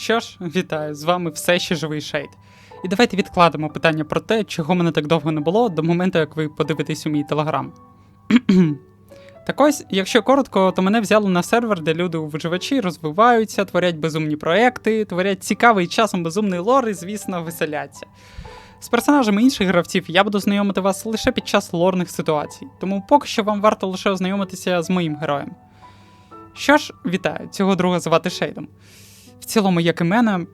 Що ж, вітаю, з вами все ще живий шейд. І давайте відкладемо питання про те, чого мене так довго не було, до моменту, як ви подивитесь у мій телеграм. так ось, якщо коротко, то мене взяли на сервер, де люди виживачі розвиваються, творять безумні проекти, творять цікавий часом безумний лор і, звісно, веселяться. З персонажами інших гравців я буду знайомити вас лише під час лорних ситуацій, тому поки що вам варто лише ознайомитися з моїм героєм. Що ж, вітаю, цього друга звати Шейдом. В цілому, як і мене,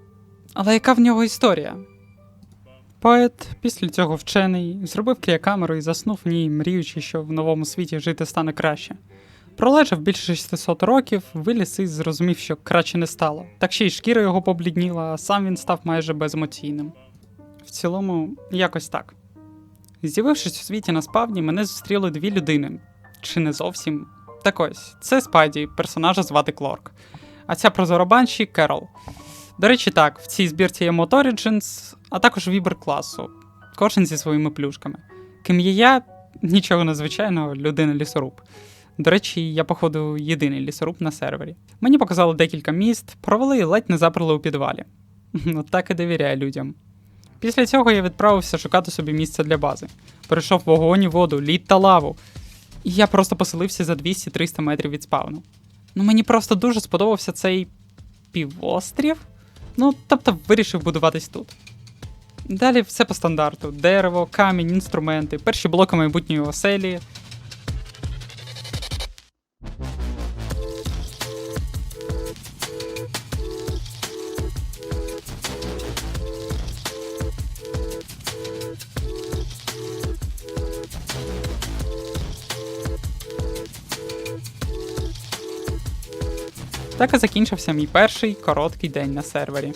але яка в нього історія? Поет, після цього вчений, зробив клієкамеру і заснув в ній, мріючи, що в новому світі жити стане краще. Пролежав більше 600 років, виліз і зрозумів, що краще не стало. Так ще й шкіра його поблідніла, а сам він став майже беземоційним. В цілому, якось так. З'явившись у світі на спавні, мене зустріли дві людини. Чи не зовсім? Так ось, це Спайді, персонажа звати Клорк. А ця прозоробанші Керол. До речі, так, в цій збірці є Mod Origins, а також вібер класу, кожен зі своїми плюшками. Ким є я, нічого незвичайного, людина лісоруб. До речі, я, походу, єдиний лісоруб на сервері. Мені показали декілька міст, провели і ледь не заперли у підвалі. Ну так і довіряю людям. Після цього я відправився шукати собі місце для бази. Перейшов вогонь воду, лід та лаву. І я просто поселився за 200-300 метрів від спавну. Ну мені просто дуже сподобався цей півострів. Ну, тобто вирішив будуватись тут. Далі все по стандарту: дерево, камінь, інструменти, перші блоки майбутньої оселі. Так і закінчився мій перший короткий день на сервері.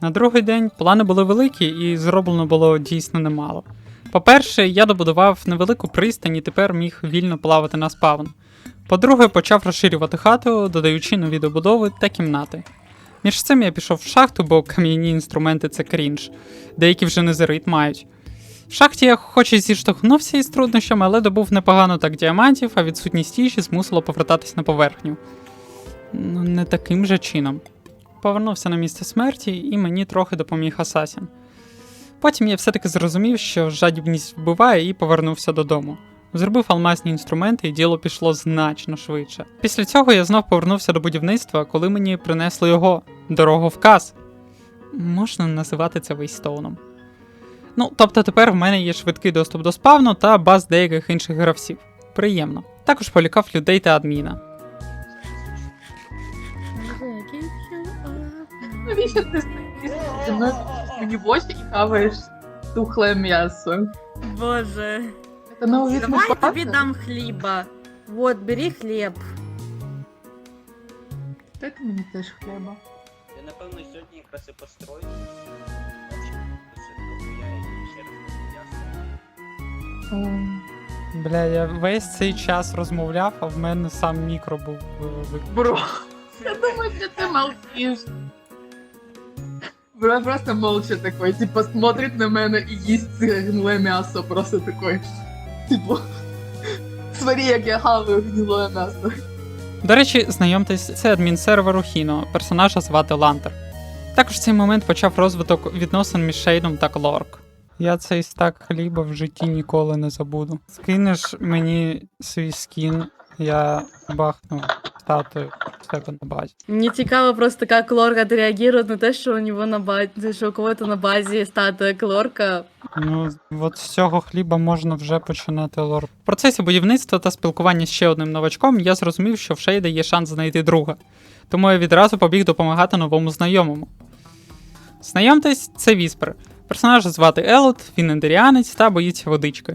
На другий день плани були великі і зроблено було дійсно немало. По-перше, я добудував невелику пристань і тепер міг вільно плавати на спавн. По-друге, почав розширювати хату, додаючи нові добудови та кімнати. Між цим я пішов в шахту, бо кам'яні інструменти це крінж, деякі вже незерит мають. В шахті я хоч і зіштовхнувся із труднощами, але добув непогано так діамантів, а відсутність їжі змусило повертатись на поверхню. Ну, не таким же чином. Повернувся на місце смерті, і мені трохи допоміг Асасін. Потім я все-таки зрозумів, що жадібність вбиває, і повернувся додому. Зробив алмазні інструменти, і діло пішло значно швидше. Після цього я знов повернувся до будівництва, коли мені принесли його дороговказ. Можна називати це вейстоуном. Ну, тобто тепер в мене є швидкий доступ до спавну та баз деяких інших гравців. Приємно. Також полікав людей та адміна. Навіщо ти очі і хаваєш тухле м'ясо? Боже. Не Давай я тобі дам хліба. Вот, бери хліб. Дайте мені теж хліба. Я напевно сьогодні якраз і построю. Бля, я весь цей час розмовляв, а в мене сам мікро був е, виключений. Бро, я думаю, що ти молчиш. Бро просто молча такой, типа, смотрит на мене і їсть це гниле м'ясо, просто такой. Типу, смотри, як я хаваю гниле м'ясо. До речі, знайомтесь, це адмін серверу Хіно, персонажа звати Лантер. Також в цей момент почав розвиток відносин між Шейдом та Клорк. Я цей стак хліба в житті ніколи не забуду. Скинеш мені свій скін, я бахну статую себе на базі. Мне цікаво просто, как Лорка отреагирует на те, що у него на базі, що у кого-то на базі статуя Клорка. Ну, от з цього хліба можна вже починати лор. В процесі будівництва та спілкування з ще одним новачком я зрозумів, що в Шейда є шанс знайти друга. Тому я відразу побіг допомагати новому знайомому. Знайомтесь, це Віспер. Персонажа звати Елот, він індеріанець та боїться водички.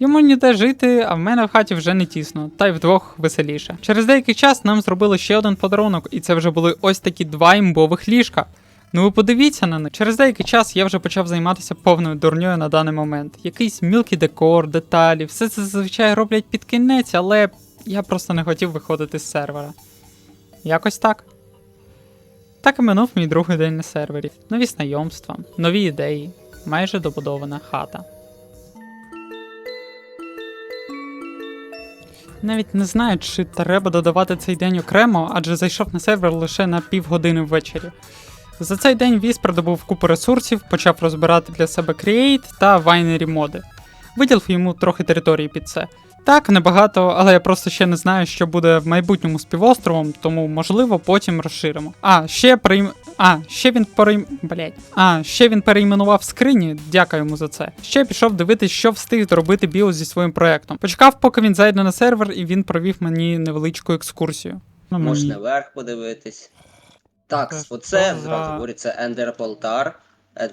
Йому ніде жити, а в мене в хаті вже не тісно, та й вдвох веселіше. Через деякий час нам зробили ще один подарунок, і це вже були ось такі два імбових ліжка. Ну ви подивіться на них. Через деякий час я вже почав займатися повною дурньою на даний момент. Якийсь мілкий декор, деталі, все це зазвичай роблять під кінець, але я просто не хотів виходити з сервера. Якось так. Так і минув мій другий день на сервері. Нові знайомства, нові ідеї, майже добудована хата. Навіть не знаю, чи треба додавати цей день окремо, адже зайшов на сервер лише на півгодини ввечері. За цей день Віс придобув купу ресурсів, почав розбирати для себе Create та Winery моди. Виділив йому трохи території під це. Так, небагато, але я просто ще не знаю, що буде в майбутньому з півостровом, тому можливо потім розширимо. А, ще перейм... А, ще він перейм... Блять. А, ще він перейменував скрині, дякую йому за це. Ще пішов дивитись, що встиг зробити Біо зі своїм проектом. Почекав, поки він зайде на сервер, і він провів мені невеличку екскурсію. Ну, Можна наверх подивитись. Так, Це оце зразу говорю, це Ендерполтар,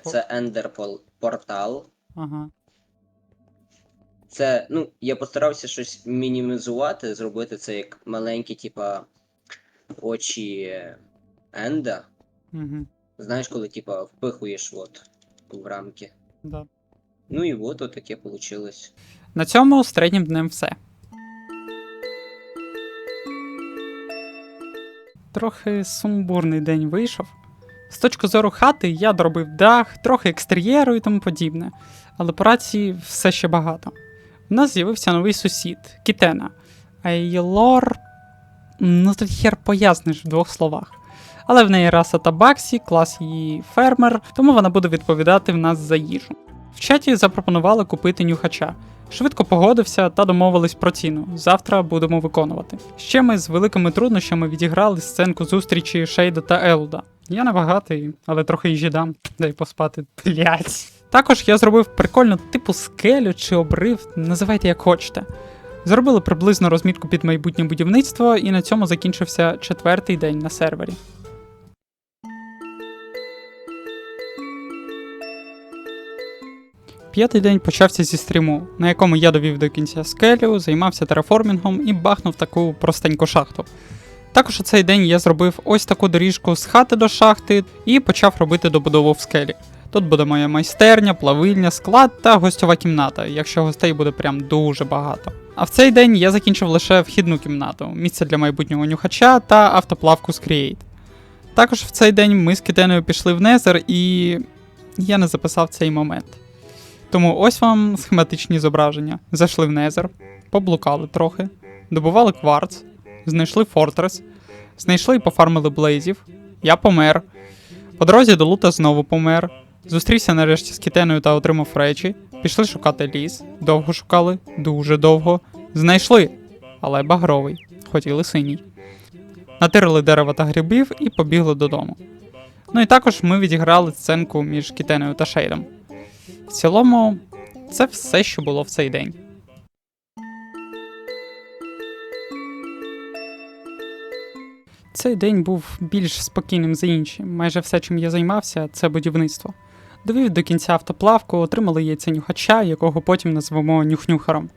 це Ендерпол портал. Ага. Це, ну, я постарався щось мінімізувати, зробити це як маленькі, типа, очі Енда. Угу. Знаєш, коли, типа, впихуєш от в рамки. Да. Ну і от таке вийшло. На цьому з третім днем все. Трохи сумбурний день вийшов. З точки зору хати я доробив дах, трохи екстер'єру і тому подібне, але праці все ще багато. У нас з'явився новий сусід Кітена. А її лор. Ну тут хер поясниш в двох словах. Але в неї раса табаксі, клас її фермер, тому вона буде відповідати в нас за їжу. В чаті запропонували купити нюхача. Швидко погодився та домовились про ціну. Завтра будемо виконувати. Ще ми з великими труднощами відіграли сценку зустрічі Шейда та Елуда. Я не багатий, але трохи їжі дам, дай поспати. Блять. Також я зробив прикольну типу скелю чи обрив, називайте як хочете. Зробили приблизно розмітку під майбутнє будівництво, і на цьому закінчився четвертий день на сервері. П'ятий день почався зі стріму, на якому я довів до кінця скелю, займався тераформінгом і бахнув таку простеньку шахту. Також у цей день я зробив ось таку доріжку з хати до шахти і почав робити добудову в скелі. Тут буде моя майстерня, плавильня, склад та гостьова кімната, якщо гостей буде прям дуже багато. А в цей день я закінчив лише вхідну кімнату, місце для майбутнього нюхача та автоплавку з Create. Також в цей день ми з Китеною пішли в Незер і я не записав цей момент. Тому ось вам схематичні зображення. Зайшли в Незер, поблукали трохи, добували кварц, знайшли фортрес, знайшли і пофармили блейзів. Я помер. По дорозі до лута знову помер. Зустрівся нарешті з кітеною та отримав речі. Пішли шукати ліс. Довго шукали, дуже довго. Знайшли, але багровий, хотіли синій. Натирили дерева та грибів і побігли додому. Ну і також ми відіграли сценку між кітеною та шейдом. В цілому, це все, що було в цей день. Цей день був більш спокійним за інші. Майже все, чим я займався, це будівництво. Довів до кінця автоплавку, отримали яйця нюхача, якого потім назвемо нюхнюхером.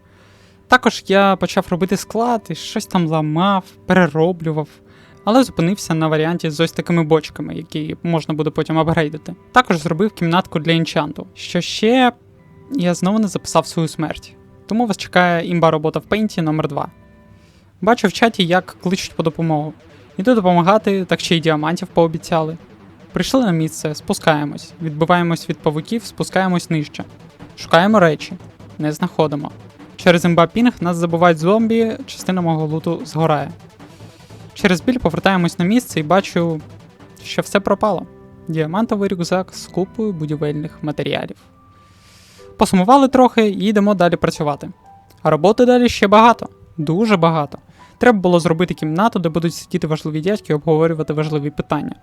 Також я почав робити склад і щось там ламав, перероблював, але зупинився на варіанті з ось такими бочками, які можна буде потім апгрейдити. Також зробив кімнатку для інчанту. Що ще я знову не записав свою смерть. Тому вас чекає імба робота в пейнті номер 2 Бачу в чаті, як кличуть по допомогу. Іду допомагати, так ще й діамантів пообіцяли. Прийшли на місце, спускаємось, відбиваємось від павуків, спускаємось нижче. Шукаємо речі, не знаходимо. Через імба-пінг нас забувають зомбі, частина мого луту згорає. Через біль повертаємось на місце і бачу, що все пропало. Діамантовий рюкзак з купою будівельних матеріалів. Посумували трохи і йдемо далі працювати. А роботи далі ще багато, дуже багато. Треба було зробити кімнату, де будуть сидіти важливі дядьки і обговорювати важливі питання.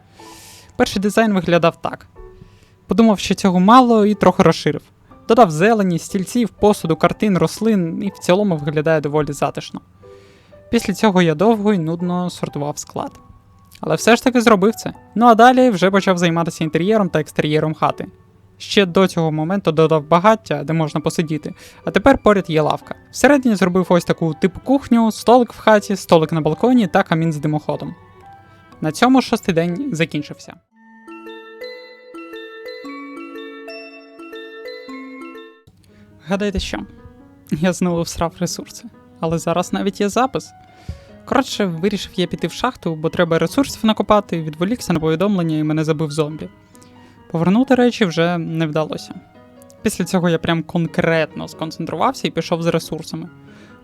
Перший дизайн виглядав так. Подумав, що цього мало, і трохи розширив. Додав зелені, стільців, посуду, картин, рослин, і в цілому виглядає доволі затишно. Після цього я довго і нудно сортував склад. Але все ж таки зробив це. Ну а далі вже почав займатися інтер'єром та екстер'єром хати. Ще до цього моменту додав багаття, де можна посидіти, а тепер поряд є лавка. Всередині зробив ось таку типу кухню, столик в хаті, столик на балконі та камін з димоходом. На цьому шостий день закінчився. Гадайте що? Я знову всрав ресурси, але зараз навіть є запис. Коротше, вирішив я піти в шахту, бо треба ресурсів накопати, відволікся на повідомлення і мене забив зомбі. Повернути речі вже не вдалося. Після цього я прям конкретно сконцентрувався і пішов з ресурсами.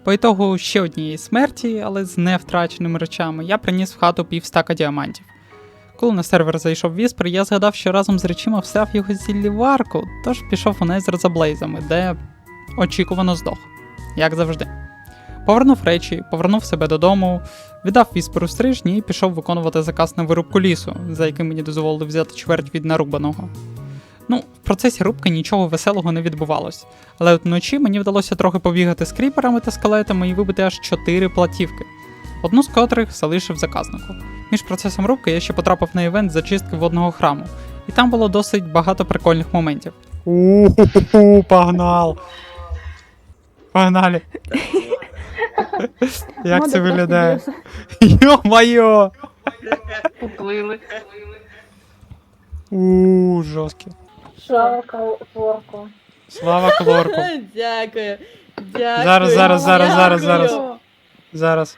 По ітогу ще однієї смерті, але з невтраченими речами, я приніс в хату пів стака діамантів. Коли на сервер зайшов Віспер, я згадав, що разом з речима встав його зілліварку, тож пішов у Незер за Блейзами, де очікувано здох, як завжди. Повернув речі, повернув себе додому, віддав вісперу стрижні і пішов виконувати заказ на вирубку лісу, за яким мені дозволили взяти чверть від нарубаного. Ну, в процесі рубки нічого веселого не відбувалось, але от вночі мені вдалося трохи побігати з кріперами та скелетами і вибити аж чотири платівки, одну з котрих залишив заказнику. Між процесом рубки я ще потрапив на івент зачистки водного храму, і там було досить багато прикольних моментів. У-ху-ху, погнал! Погнали! Як це виглядає? Йо-моє! Поплили. У жорсткі. Слава Калфорку. Слава Клорку. Дякую. Дякую. Зараз, зараз, зараз, зараз, зараз. Зараз.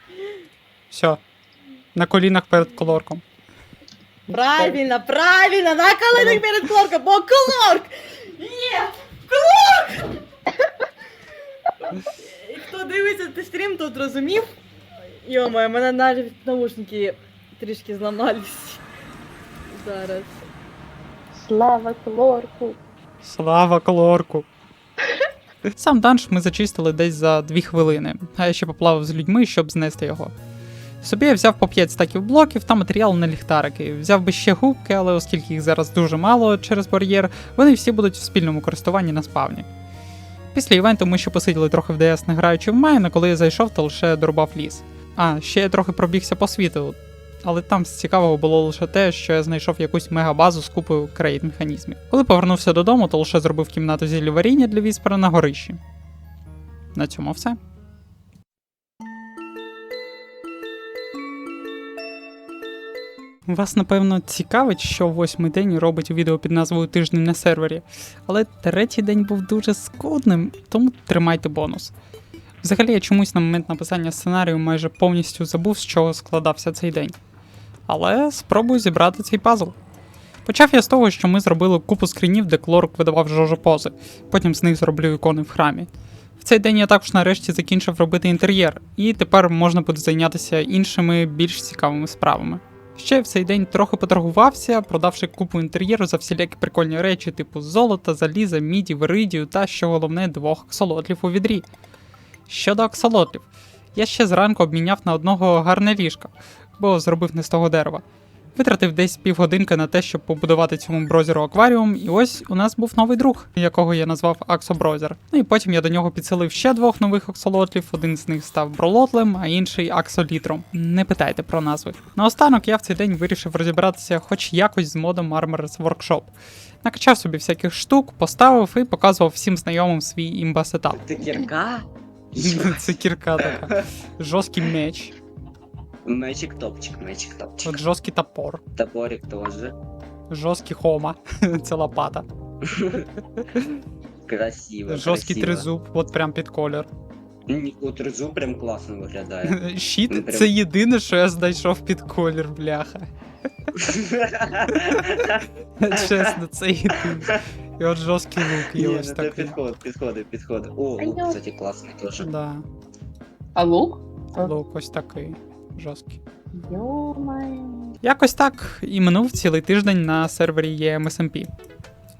Все. На колінах перед Клорком. Правильно, правильно, на коленях перед Клорком, бо Клорк! Є! Клорк! І Хто дивиться цей стрім, тут розумів. Йомо, мене навіть наушники трішки зламались. Зараз. Слава Клорку. Слава Клорку. Сам данж ми зачистили десь за 2 хвилини, а я ще поплавав з людьми, щоб знести його. Собі я взяв по 5 стаків блоків та матеріал на ліхтарики. Взяв би ще губки, але оскільки їх зараз дуже мало через бар'єр, вони всі будуть в спільному користуванні на спавні. Після івенту ми ще посиділи трохи в ДС, не граючи в Майна, коли я зайшов, то лише дорубав ліс. А, ще я трохи пробігся по світу, але там з цікавого було лише те, що я знайшов якусь мегабазу з купою крейд механізмів. Коли повернувся додому, то лише зробив кімнату зіллі варіння для віспера на горищі. На цьому все. Вас, напевно, цікавить, що восьмий день робить відео під назвою Тиждень на сервері, але третій день був дуже скудним, тому тримайте бонус. Взагалі, я чомусь на момент написання сценарію майже повністю забув, з чого складався цей день. Але спробую зібрати цей пазл. Почав я з того, що ми зробили купу скрінів, де Клорк видавав жожо пози, потім з них зроблю ікони в храмі. В цей день я також нарешті закінчив робити інтер'єр, і тепер можна буде зайнятися іншими більш цікавими справами. Ще в цей день трохи поторгувався, продавши купу інтер'єру за всілякі прикольні речі, типу золота, заліза, міді, виридію та, що головне, двох аксолотлів у відрі. Щодо аксолотлів, я ще зранку обміняв на одного гарне ліжко, бо зробив не з того дерева. Витратив десь півгодинки на те, щоб побудувати цьому брозеру акваріум, і ось у нас був новий друг, якого я назвав Аксоброзер. Ну і потім я до нього підселив ще двох нових аксолотлів, один з них став бролотлем, а інший аксолітром. Не питайте про назви. Наостанок я в цей день вирішив розібратися хоч якось з модом Armor's Workshop. Накачав собі всяких штук, поставив і показував всім знайомим свій імба сетап. Ти кірка? Це кірка така. Жорсткий меч, Мечик топчик, мечик топчик. от жорсткий топор, Топорик тоже. жорсткий хома, це лопата. Красиво. Жорсткий красиво. тризуб, от прям під колір. Ні, у тризуб прям класно виглядає. Щит Ну, прям- це єдине, що я знайшов під колір, бляха. Чесно, це єдине. І от жорсткий лук Ні, є ну ось це такий. підход, підходи, підходи. О, лук, кстати, класний теж. Да, А лук? лук ось такий. Жорсткий. Ё-моё. Якось так і минув цілий тиждень на сервері EMSMP.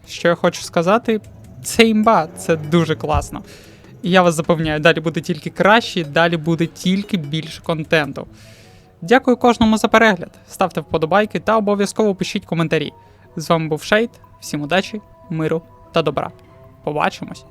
Що я хочу сказати, це імба, це дуже класно. І я вас запевняю, далі буде тільки краще, далі буде тільки більше контенту. Дякую кожному за перегляд. Ставте вподобайки та обов'язково пишіть коментарі. З вами був Шейд, всім удачі, миру та добра. Побачимось!